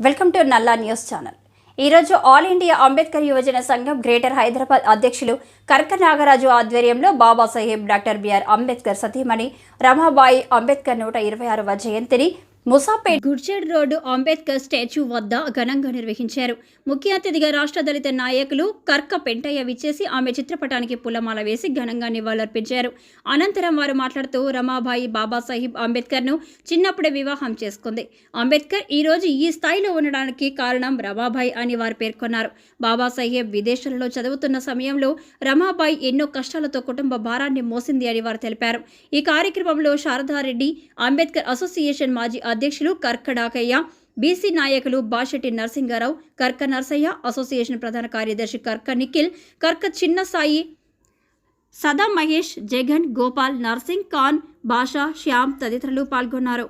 Welcome to Nalla news channel. ఈరోజు all India Ambedkar యువజన సంఘం గ్రేటర్ హైదరాబాద్ అధ్యక్షులు కర్క నాగరాజు ఆధ్వర్యంలో బాబాసాహెబ్ డాక్టర్ బిఆర్ అంబేద్కర్ సతీమణి రమాబాయి అంబేద్కర్ నూట ఇరవై ఆరవ జయంతిని ముసాపేట్ గుర్జేడ్ రోడ్డు అంబేద్కర్ స్టాచ్యూ వద్ద ఘనంగా నిర్వహించారు. ముఖ్య అతిథిగా రాష్ట్ర దళిత నాయకులు కర్క పెంటయ్య విచ్చేసి ఆమె చిత్రపటానికి పూలమాల వేసి ఘనంగా నివాళులర్పించారు. అనంతరం వారు మాట్లాడుతూ రమాబాయి బాబాసాహెబ్ అంబేద్కర్ను చిన్నప్పుడే వివాహం చేసుకుంది. అంబేద్కర్ ఈ రోజు ఈ స్థాయిలో ఉండడానికి కారణం రమాబాయి అని వారు పేర్కొన్నారు. బాబాసాహెబ్ విదేశాలలో చదువుతున్న సమయంలో రమాబాయి ఎన్నో కష్టాలతో కుటుంబ భారాన్ని మోసింది అని వారు తెలిపారు. ఈ కార్యక్రమంలో శారదారెడ్డి అంబేద్కర్ అసోసియేషన్ మాజీ అధ్యక్షులు కర్కడాకయ్య బీసీ నాయకులు బాషెట్టి నరసింగారావు కర్క నర్సయ్య అసోసియేషన్ ప్రధాన కార్యదర్శి కర్క నిఖిల్ కర్క చిన్న సాయి సదా మహేష్ జగన్ గోపాల్ నర్సింగ్ ఖాన్ బాషా శ్యామ్ తదితరులు పాల్గొన్నారు.